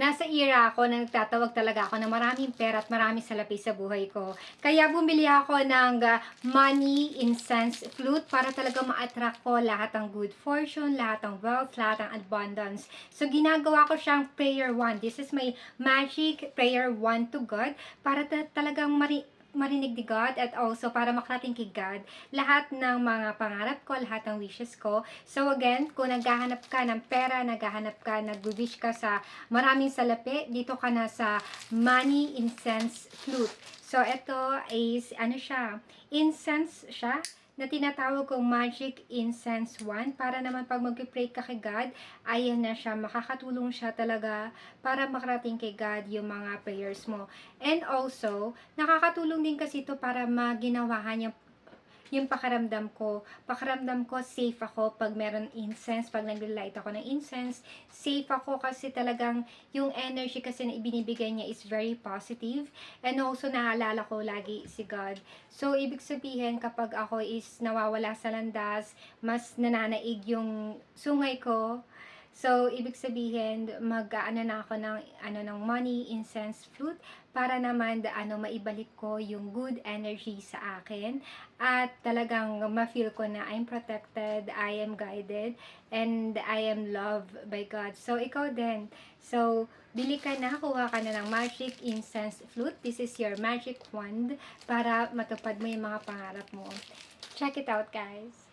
nasa era ako na nagtatawag talaga ako ng maraming pera at maraming salapi sa buhay ko. Kaya bumili ako ng ah, money incense flute para talaga ma-attract ko lahat ng good fortune, lahat ng wealth, lahat ng abundance. So, ginagawa ko siyang prayer one. This is my magic prayer one to God para ta- talagang mari marinig ni God at also para makarating kay God lahat ng mga pangarap ko, lahat ng wishes ko. So again, kung naghahanap ka ng pera, naghahanap ka, nag-wish ka sa maraming salapi, dito ka na sa Money Incense Flute. So ito is, ano siya, incense siya na tinatawag kong Magic Incense 1 para naman pag mag-pray ka kay God, ayan na siya, makakatulong siya talaga para makarating kay God yung mga prayers mo. And also, nakakatulong din kasi ito para maginawahan yung yung pakaramdam ko. Pakaramdam ko, safe ako pag meron incense, pag nag-light ako ng incense. Safe ako kasi talagang yung energy kasi na ibinibigay niya is very positive. And also, naalala ko lagi si God. So, ibig sabihin, kapag ako is nawawala sa landas, mas nananaig yung sungay ko, So, ibig sabihin, mag-ano na ako ng, ano, ng money incense flute para naman, ano, maibalik ko yung good energy sa akin at talagang ma-feel ko na I'm protected, I am guided, and I am loved by God. So, ikaw din. So, bili ka na, kuha ka na ng magic incense flute. This is your magic wand para matupad mo yung mga pangarap mo. Check it out, guys.